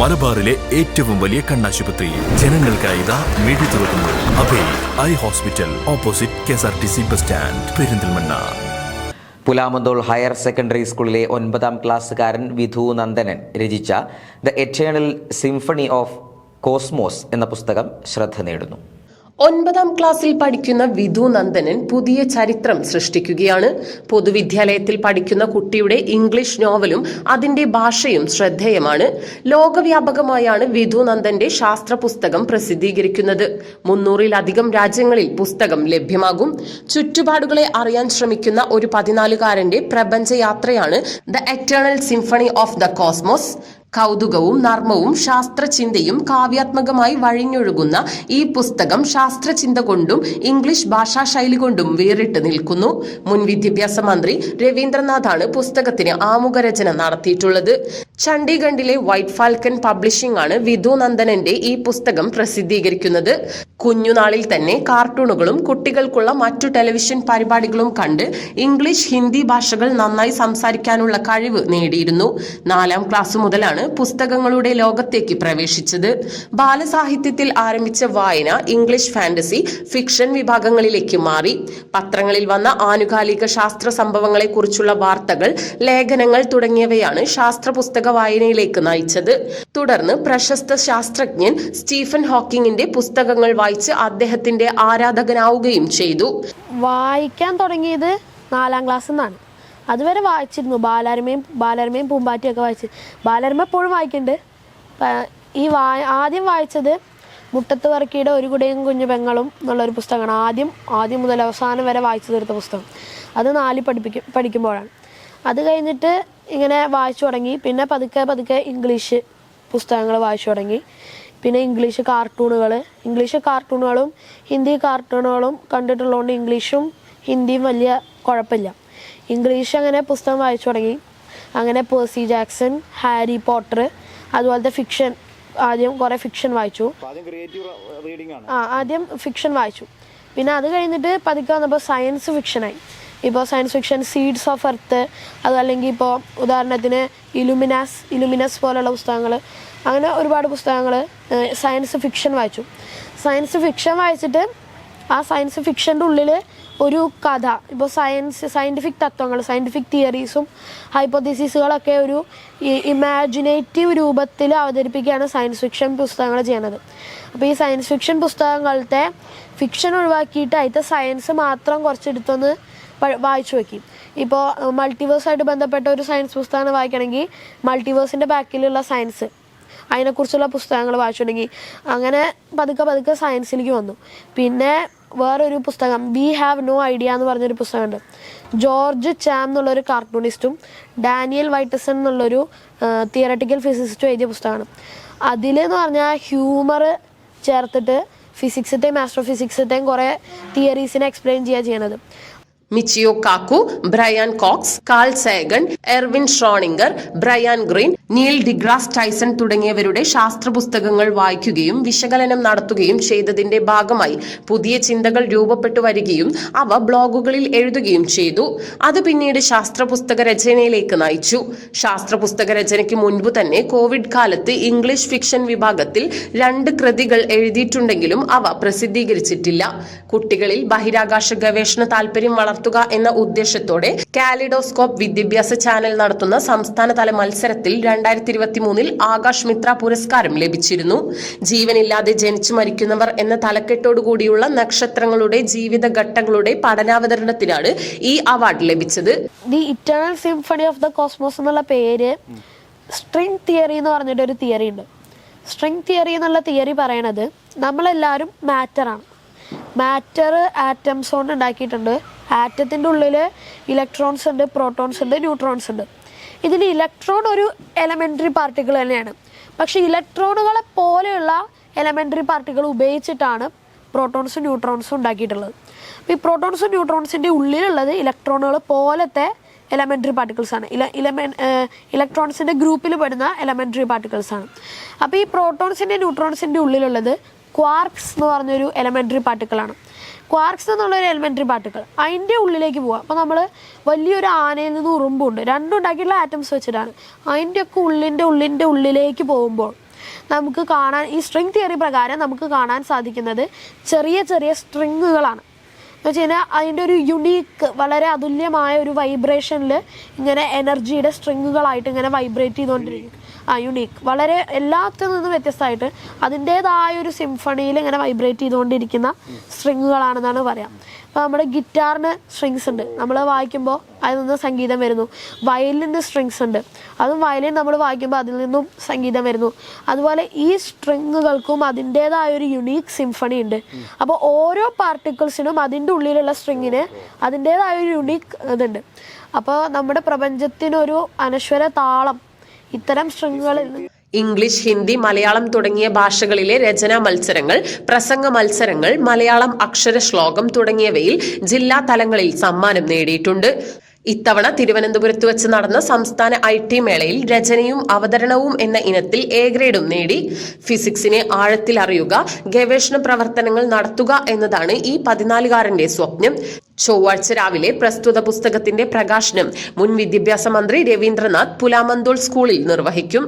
മലബാറിലെ ഏറ്റവും വലിയ കണ്ണാശുപത്രി. ജനങ്ങൾക്കായി ഇതാ തുറക്കുന്നു. Abhay eye hospital opposite K S R T C bus stand Perinthalmanna. Pulamanthole higher secondary സ്കൂളിലെ ഒൻപതാം ക്ലാസ്സുകാരൻ വിധു നന്ദനൻ രചിച്ച the eternal symphony of cosmos എന്ന പുസ്തകം ശ്രദ്ധ നേടുന്നു. ഒൻപതാം ക്ലാസ്സിൽ പഠിക്കുന്ന വിധു നന്ദനൻ പുതിയ ചരിത്രം സൃഷ്ടിക്കുകയാണ്. പൊതുവിദ്യാലയത്തിൽ പഠിക്കുന്ന കുട്ടിയുടെ ഇംഗ്ലീഷ് നോവലും അതിന്റെ ഭാഷയും ശ്രദ്ധേയമാണ്. ലോകവ്യാപകമായാണ് വിധു നന്ദന്റെ ശാസ്ത്ര പുസ്തകം പ്രസിദ്ധീകരിക്കുന്നത്. മുന്നൂറിലധികം രാജ്യങ്ങളിൽ പുസ്തകം ലഭ്യമാകും. ചുറ്റുപാടുകളെ അറിയാൻ ശ്രമിക്കുന്ന ഒരു പതിനാലുകാരന്റെ പ്രപഞ്ചയാത്രയാണ് the eternal symphony of the cosmos കൗതുകവും നർമ്മവും ശാസ്ത്രചിന്തയും കാവ്യാത്മകമായി വഴിഞ്ഞൊഴുകുന്ന ഈ പുസ്തകം ശാസ്ത്രചിന്ത കൊണ്ടും ഇംഗ്ലീഷ് ഭാഷാ ശൈലി കൊണ്ടും വേറിട്ട് നിൽക്കുന്നു. മുൻ വിദ്യാഭ്യാസ മന്ത്രി രവീന്ദ്രനാഥാണ് പുസ്തകത്തിന് ആമുഖരചന നടത്തിയിട്ടുള്ളത്. ചണ്ഡീഗഡിലെ വൈറ്റ് ഫാൽക്കൻ പബ്ലിഷിംഗ് ആണ് വിധു നന്ദനന്റെ ഈ പുസ്തകം പ്രസിദ്ധീകരിക്കുന്നത്. കുഞ്ഞുനാളിൽ തന്നെ കാർട്ടൂണുകളും കുട്ടികൾക്കുള്ള മറ്റു ടെലിവിഷൻ പരിപാടികളും കണ്ട് ഇംഗ്ലീഷ് ഹിന്ദി ഭാഷകൾ നന്നായി സംസാരിക്കാനുള്ള കഴിവ് നേടിയിരുന്നു. നാലാം ക്ലാസ് മുതലാണ് പുസ്തകങ്ങളുടെ ലോകത്തേക്ക് പ്രവേശിച്ചത്. ബാലസാഹിത്യത്തിൽ ആരംഭിച്ച വായന ഇംഗ്ലീഷ് ഫാന്റസി ഫിക്ഷൻ വിഭാഗങ്ങളിലേക്ക് മാറി. പത്രങ്ങളിൽ വന്ന ആനുകാലിക ശാസ്ത്ര സംഭവങ്ങളെ കുറിച്ചുള്ള വാർത്തകൾ ലേഖനങ്ങൾ തുടങ്ങിയവയാണ് ശാസ്ത്ര പുസ്തക വായനയിലേക്ക് നയിച്ചത്. തുടർന്ന് പ്രശസ്ത ശാസ്ത്രജ്ഞൻ സ്റ്റീഫൻ ഹോക്കിങ്ങിന്റെ പുസ്തകങ്ങൾ വായിച്ച് അദ്ദേഹത്തിന്റെ ആരാധകനാവുകയും ചെയ്തു. വായിക്കാൻ തുടങ്ങിയത് നാലാം ക്ലാസ് നിന്നാണ്. അതുവരെ വായിച്ചിരുന്നു. ബാലാരമയും ബാലാരമയും പൂമ്പാറ്റിയൊക്കെ വായിച്ച്. ബാലാരമ എപ്പോഴും വായിക്കുന്നുണ്ട് ഈ വാ ആദ്യം വായിച്ചത് മുട്ടത്ത് വർക്കിയുടെ ഒരു കുടയും കുഞ്ഞു പെങ്ങളും എന്നുള്ളൊരു പുസ്തകമാണ്. ആദ്യം ആദ്യം മുതൽ അവസാനം വരെ വായിച്ചു തീർത്ത പുസ്തകം. അത് നാലിൽ പഠിപ്പിക്കും പഠിക്കുമ്പോഴാണ്. അത് കഴിഞ്ഞിട്ട് ഇങ്ങനെ വായിച്ചു തുടങ്ങി. പിന്നെ പതുക്കെ പതുക്കെ ഇംഗ്ലീഷ് പുസ്തകങ്ങൾ വായിച്ചു തുടങ്ങി. പിന്നെ ഇംഗ്ലീഷ് കാർട്ടൂണുകൾ. ഇംഗ്ലീഷ് കാർട്ടൂണുകളും ഹിന്ദി കാർട്ടൂണുകളും കണ്ടിട്ടുള്ളതുകൊണ്ട് ഇംഗ്ലീഷും ഹിന്ദിയും വലിയ കുഴപ്പമില്ല. ഇംഗ്ലീഷ് അങ്ങനെ പുസ്തകം വായിച്ചു തുടങ്ങി. അങ്ങനെ പേഴ്സി ജാക്സൺ ഹാരി പോട്ടർ അതുപോലത്തെ ഫിക്ഷൻ. ആദ്യം കുറേ ഫിക്ഷൻ വായിച്ചു. ആ ആദ്യം ഫിക്ഷൻ വായിച്ചു. പിന്നെ അത് കഴിഞ്ഞിട്ട് പതുക്കെ വന്നപ്പോൾ സയൻസ് ഫിക്ഷനായി ഇപ്പോൾ science fiction seeds of earth അതല്ലെങ്കിൽ ഇപ്പോൾ ഉദാഹരണത്തിന് ഇലുമിനാസ് ഇലുമിനസ് പോലുള്ള പുസ്തകങ്ങൾ അങ്ങനെ ഒരുപാട് പുസ്തകങ്ങൾ സയൻസ് ഫിക്ഷൻ വായിച്ചു. സയൻസ് ഫിക്ഷൻ വായിച്ചിട്ട് ആ സയൻസ് ഫിക്ഷന്റെ ഉള്ളിൽ ഒരു കഥ. ഇപ്പോൾ സയൻസ് സയന്റിഫിക് തത്വങ്ങൾ സയന്റിഫിക് തിയറീസും ഹൈപ്പോത്തിസിസുകളൊക്കെ ഒരു ഇമാജിനേറ്റീവ് രൂപത്തിൽ അവതരിപ്പിക്കുകയാണ് സയൻസ് ഫിക്ഷൻ പുസ്തകങ്ങൾ ചെയ്യുന്നത്. അപ്പോൾ ഈ സയൻസ് ഫിക്ഷൻ പുസ്തകങ്ങളത്തെ ഫിക്ഷൻ ഒഴിവാക്കിയിട്ട് അതിന്റെ സയൻസ് മാത്രം കുറച്ചെടുത്തൊന്ന് വായിച്ചു വെക്കും ഇപ്പോൾ മൾട്ടിവേഴ്സായിട്ട് ബന്ധപ്പെട്ട ഒരു സയൻസ് പുസ്തകം വായിക്കണമെങ്കിൽ മൾട്ടിവേഴ്സിന്റെ ബാക്കിലുള്ള സയൻസ് അതിനെക്കുറിച്ചുള്ള പുസ്തകങ്ങൾ വായിച്ചു തുടങ്ങി അങ്ങനെ പതുക്കെ പതുക്കെ സയൻസിലേക്ക് വന്നു. പിന്നെ വേറൊരു പുസ്തകം വി ഹാവ് നോ ഐഡിയ എന്ന് പറഞ്ഞൊരു പുസ്തകമുണ്ട്. ജോർജ് ചാം എന്നുള്ളൊരു കാർട്ടൂണിസ്റ്റും ഡാനിയൽ വൈറ്റസൺ എന്നുള്ളൊരു തിയറട്ടിക്കൽ ഫിസിസിസ്റ്റും എഴുതിയ പുസ്തകമാണ്. അതിലെന്ന് പറഞ്ഞാൽ ഹ്യൂമർ ചേർത്തിട്ട് ഫിസിക്സത്തെയും ആസ്ട്രോഫിസിക്സത്തെയും കുറേ തിയറീസിനെ എക്സ്പ്ലെയിൻ ചെയ്യുക ചെയ്യണത്. Michio Kaku Brian Cox Carl Sagan Erwin Schrodinger Brian Greene Neil deGrasse Tyson തുടങ്ങിയവരുടെ ശാസ്ത്ര പുസ്തകങ്ങൾ വായിക്കുകയും വിശകലനം നടത്തുകയും ചെയ്തതിന്റെ ഭാഗമായി പുതിയ ചിന്തകൾ രൂപപ്പെട്ടു വരികയും അവ ബ്ലോഗുകളിൽ എഴുതുകയും ചെയ്തു. അത് പിന്നീട് ശാസ്ത്ര പുസ്തക രചനയിലേക്ക് നയിച്ചു. ശാസ്ത്ര പുസ്തക രചനയ്ക്ക് മുൻപ് തന്നെ കോവിഡ് കാലത്ത് ഇംഗ്ലീഷ് ഫിക്ഷൻ വിഭാഗത്തിൽ രണ്ട് കൃതികൾ എഴുതിയിട്ടുണ്ടെങ്കിലും അവ പ്രസിദ്ധീകരിച്ചിട്ടില്ല. കുട്ടികളിൽ ബഹിരാകാശ ഗവേഷണ താല്പര്യം വളർത്തുക എന്ന ഉദ്ദേശത്തോടെ കാലിഡോസ്കോപ്പ് വിദ്യാഭ്യാസ ചാനൽ നടത്തുന്ന സംസ്ഥാനതല മത്സരത്തിൽ രണ്ടായിരത്തി ഇരുപത്തി മൂന്നിൽ ആകാശ് മിത്ര പുരസ്കാരം ലഭിച്ചിരുന്നു. ജീവനില്ലാതെ ജനിച്ചു മരിക്കുന്നവർ എന്ന തലക്കെട്ടോടുകൂടിയുള്ള നക്ഷത്രങ്ങളുടെ ജീവിത ഘട്ടങ്ങളുടെ പഠനാവതരണത്തിനാണ് ഈ അവാർഡ് ലഭിച്ചത്. The eternal symphony of the cosmos എന്നുള്ള പേര് സ്ട്രിങ് തിയറി എന്ന് പറഞ്ഞിട്ട് ഒരു തിയറി ഉണ്ട്. സ്ട്രിങ് തിയറി എന്നുള്ള തിയറി പറയണത് നമ്മളെല്ലാവരും മാറ്ററാണ്. മാറ്റർ ആറ്റംസ് കൊണ്ട് ഉണ്ടാക്കിയിട്ടുണ്ട് ആറ്റത്തിന്റെ ഉള്ളിൽ ഇലക്ട്രോൺസ് ഉണ്ട് പ്രോട്ടോൺസ് ഉണ്ട് ന്യൂട്രോൺസ് ഉണ്ട്. ഇതിൽ ഇലക്ട്രോൺ ഒരു എലമെന്ററി പാർട്ടിക്കിൾ തന്നെയാണ്. പക്ഷേ ഇലക്ട്രോണുകളെ പോലെയുള്ള എലമെന്ററി പാർട്ടിക്കിൾ ഉപയോഗിച്ചിട്ടാണ് പ്രോട്ടോൺസും ന്യൂട്രോൺസും ഉണ്ടാക്കിയിട്ടുള്ളത്. അപ്പോൾ ഈ പ്രോട്ടോൺസും ന്യൂട്രോൺസിന്റെ ഉള്ളിലുള്ളത് ഇലക്ട്രോണുകൾ പോലത്തെ എലമെന്ററി പാർട്ടിക്കിൾസ് ആണ്. ഇല ഇലമെ ഇലക്ട്രോൺസിന്റെ ഗ്രൂപ്പിൽ പെടുന്ന എലമെന്ററി പാർട്ടിക്കിൾസ് ആണ്. അപ്പോൾ ഈ പ്രോട്ടോൺസിന്റെ ന്യൂട്രോൺസിന്റെ ഉള്ളിലുള്ളത് ക്വാർക്സ് എന്ന് പറഞ്ഞൊരു എലമെന്ററി പാർട്ടിക്കിളാണ് ക്വാർക്സ് എന്നുള്ള ഒരു എലിമെന്ററി പാർട്ടിക്കിൾ അതിന്റെ ഉള്ളിലേക്ക് പോവാം. അപ്പോൾ നമ്മൾ വലിയൊരു ആനയിൽ നിന്ന് ഉറുമ്പുണ്ട്. രണ്ടും ഉണ്ടാക്കിയിട്ടുള്ള ആറ്റംസ് വെച്ചിട്ടാണ്. അതിന്റെ ഒക്കെ ഉള്ളിന്റെ ഉള്ളിന്റെ ഉള്ളിലേക്ക് പോകുമ്പോൾ നമുക്ക് കാണാൻ ഈ സ്ട്രിങ് തിയറി പ്രകാരം നമുക്ക് കാണാൻ സാധിക്കുന്നത് ചെറിയ ചെറിയ സ്ട്രിങ്ങുകളാണ്. എന്ന് വെച്ച് കഴിഞ്ഞാൽ അതിന്റെ ഒരു യുണീക്ക് വളരെ അതുല്യമായ ഒരു വൈബ്രേഷനിൽ ഇങ്ങനെ എനർജിയുടെ സ്ട്രിങ്ങുകളായിട്ട് ഇങ്ങനെ വൈബ്രേറ്റ് ചെയ്തുകൊണ്ടിരിക്കും. ആ യുണീക്ക് വളരെ എല്ലാത്തിൽ നിന്നും വ്യത്യസ്തമായിട്ട് അതിന്റേതായ ഒരു സിംഫണിയിൽ ഇങ്ങനെ വൈബ്രേറ്റ് ചെയ്തുകൊണ്ടിരിക്കുന്ന സ്ട്രിങ്ങുകളാണെന്നാണ് പറയാം. അപ്പോൾ നമ്മുടെ ഗിറ്റാറിന് സ്ട്രിങ്സ് ഉണ്ട്. നമ്മൾ വായിക്കുമ്പോൾ അതിൽ നിന്ന് സംഗീതം വരുന്നു. വയലിന് സ്ട്രിങ്സ് ഉണ്ട്. അതും വയലിൻ നമ്മൾ വായിക്കുമ്പോൾ അതിൽ നിന്നും സംഗീതം വരുന്നു. അതുപോലെ ഈ സ്ട്രിങ്ങുകൾക്കും അതിന്റേതായ ഒരു യുണീക്ക് സിംഫണി ഉണ്ട്. അപ്പോൾ ഓരോ പാർട്ടിക്കിൾസിനും അതിന്റെ ഉള്ളിലുള്ള സ്ട്രിങ്ങിന് അതിന്റേതായ ഒരു യുണീക്ക് ഇതുണ്ട്. അപ്പോൾ നമ്മുടെ പ്രപഞ്ചത്തിനൊരു അനശ്വര താളം ഇത്തരം സ്ട്രിങ്ങുകളിൽ ഇംഗ്ലീഷ് ഹിന്ദി മലയാളം തുടങ്ങിയ ഭാഷകളിലെ രചനാ മത്സരങ്ങൾ പ്രസംഗ മത്സരങ്ങൾ മലയാളം അക്ഷര ശ്ലോകം തുടങ്ങിയവയിൽ ജില്ലാ തലങ്ങളിൽ സമ്മാനം നേടിയിട്ടുണ്ട്. ഇത്തവണ തിരുവനന്തപുരത്ത് വെച്ച് നടന്ന സംസ്ഥാന ഐ ടി മേളയിൽ രചനയും അവതരണവും എന്ന ഇനത്തിൽ എ ഗ്രേഡും നേടി. ഫിസിക്സിനെ ആഴത്തിൽ അറിയുക ഗവേഷണ പ്രവർത്തനങ്ങൾ നടത്തുക എന്നതാണ് ഈ പതിനാലുകാരന്റെ സ്വപ്നം. ചൊവ്വാഴ്ച രാവിലെ പ്രസ്തുത പുസ്തകത്തിന്റെ പ്രകാശനം മുൻ വിദ്യാഭ്യാസ മന്ത്രി രവീന്ദ്രനാഥ് പുലാമന്തോൾ സ്കൂളിൽ നിർവഹിക്കും.